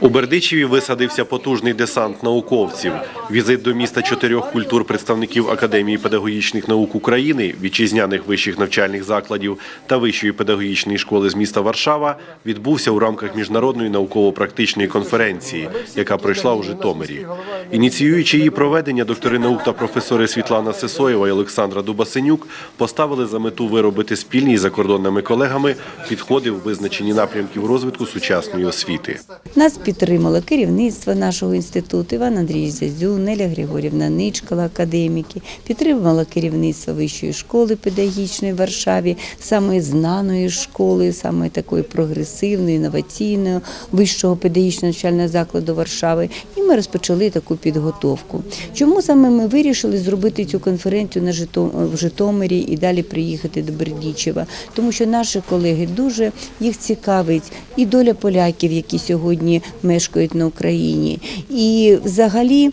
У Бердичеві висадився потужний десант науковців. Візит до міста чотирьох культур представників Академії педагогічних наук України, вітчизняних вищих навчальних закладів та Вищої педагогічної школи з міста Варшава відбувся у рамках міжнародної науково-практичної конференції, яка пройшла у Житомирі. Ініціюючи її проведення, доктори наук та професори Світлана Сесоєва і Олександра Дубасенюк поставили за мету виробити спільні з закордонними колегами підходи в визначенні напрямків розвитку сучасної освіти. Нас підтримало керівництво нашого інституту Іван Андрій Зязю, Неля Григорівна Ничкала, академіки, підтримало керівництво Вищої школи педагогічної в Варшаві, самої знаної школи, самої такої прогресивної, інноваційної вищого педагогічного навчального закладу Варшави. І ми розпочали таку підготовку. Чому саме ми вирішили зробити цю конференцію на в Житомирі і далі приїхати до Бердічева? Тому що наші колеги дуже їх цікавить і доля поляків, які сьогодні мешкають на Україні, і взагалі.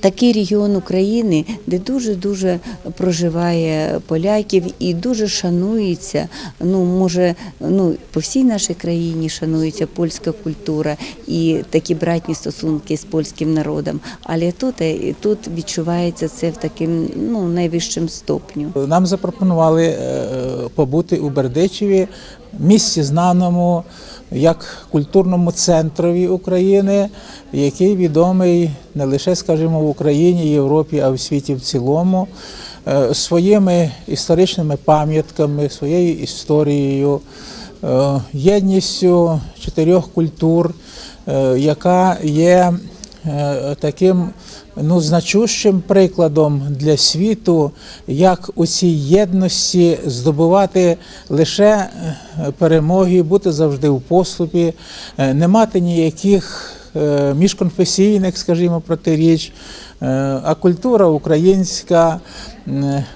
Такий регіон України, де дуже дуже проживає поляків і дуже шанується. Ну може, ну по всій нашій країні шанується польська культура і такі братні стосунки з польським народом. Але тут, е, тут відчувається це в таким ну найвищим стопню. Нам запропонували е, побути у Бердичеві, місці знаному як культурному центрові України, який відомий не лише, скажімо, в Україні, Європі, а в світі в цілому, е, своїми історичними пам'ятками, своєю історією, е, єдністю чотирьох культур, е, яка є таким ну, значущим прикладом для світу, як у цій єдності здобувати лише е, перемоги, бути завжди в поступі, е, не мати ніяких е, міжконфесійних, скажімо, протиріч. Е, А культура українська,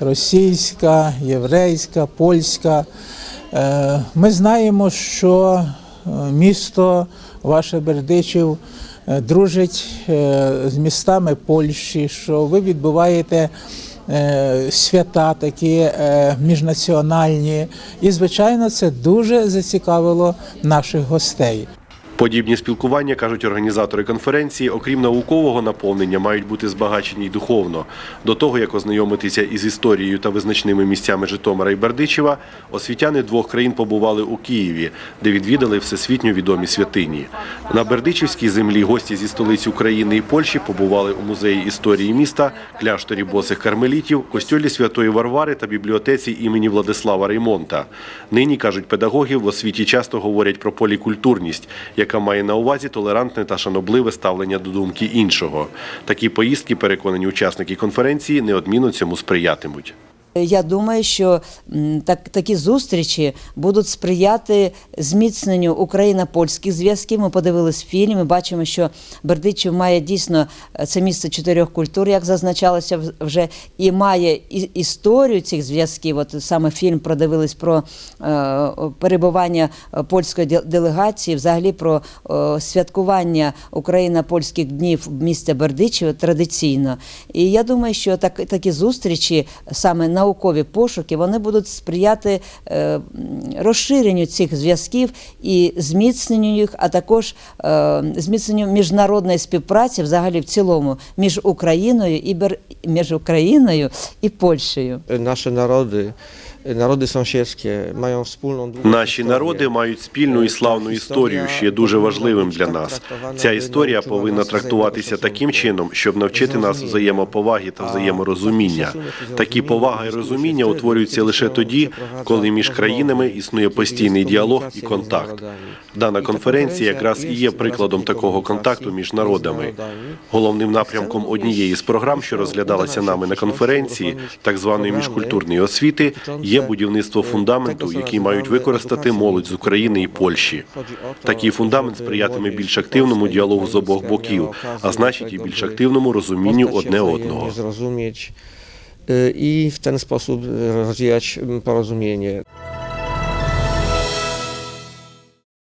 російська, єврейська, польська. Е, Ми знаємо, що е, місто ваше Бердичів е, дружить е, з містами Польщі, що ви відбуваєте е, свята такі е, міжнаціональні. І, звичайно, це дуже зацікавило наших гостей. Подібні спілкування, кажуть організатори конференції, окрім наукового наповнення, мають бути збагачені й духовно. До того, як ознайомитися із історією та визначними місцями Житомира і Бердичева, освітяни двох країн побували у Києві, де відвідали всесвітньо відомі святині. На Бердичівській землі гості зі столиць України і Польщі побували у музеї історії міста, кляшторі босих кармелітів, костьолі Святої Варвари та бібліотеці імені Владислава Реймонта. Нині, кажуть педагоги, в освіті часто говорять про полікультурність, яка має на увазі толерантне та шанобливе ставлення до думки іншого. Такі поїздки, переконані учасники конференції, неодмінно цьому сприятимуть. Я думаю, що так, такі зустрічі будуть сприяти зміцненню україно-польських зв'язків. Ми подивились фільм, ми бачимо, що Бердичів має дійсно е, це місце чотирьох культур, як зазначалося вже, і має історію цих зв'язків. От саме фільм продивились про е, перебування е, польської делегації, взагалі про е, святкування Україно-польських днів в місті Бердичево традиційно. І я думаю, що так, такі зустрічі, саме наукові пошуки, вони будуть сприяти е, розширенню цих зв'язків і зміцненню їх, а також е, зміцненню міжнародної співпраці, взагалі в цілому, між Україною і між Україною і Польщею. Наші narody, sąsiedzkie mają wspólną długą Наші народи мають спільну і славну історію, що є дуже важливим для нас. Ця історія повинна трактуватися таким чином, щоб навчити нас взаємоповаги та взаєморозуміння. Такі повага і розуміння утворюються лише тоді, коли між країнами існує постійний діалог і контакт. Дана конференція якраз і є прикладом такого контакту між народами. Головним напрямком однієї з програм, що розглядалася нами на конференції, так званої міжкультурної освіти, є будівництво фундаменту, який мають використати молодь з України і Польщі. Такий фундамент сприятиме більш активному діалогу з обох боків, а значить і більш активному розумінню одне одного. І в ten sposób rozwijać porozumienie.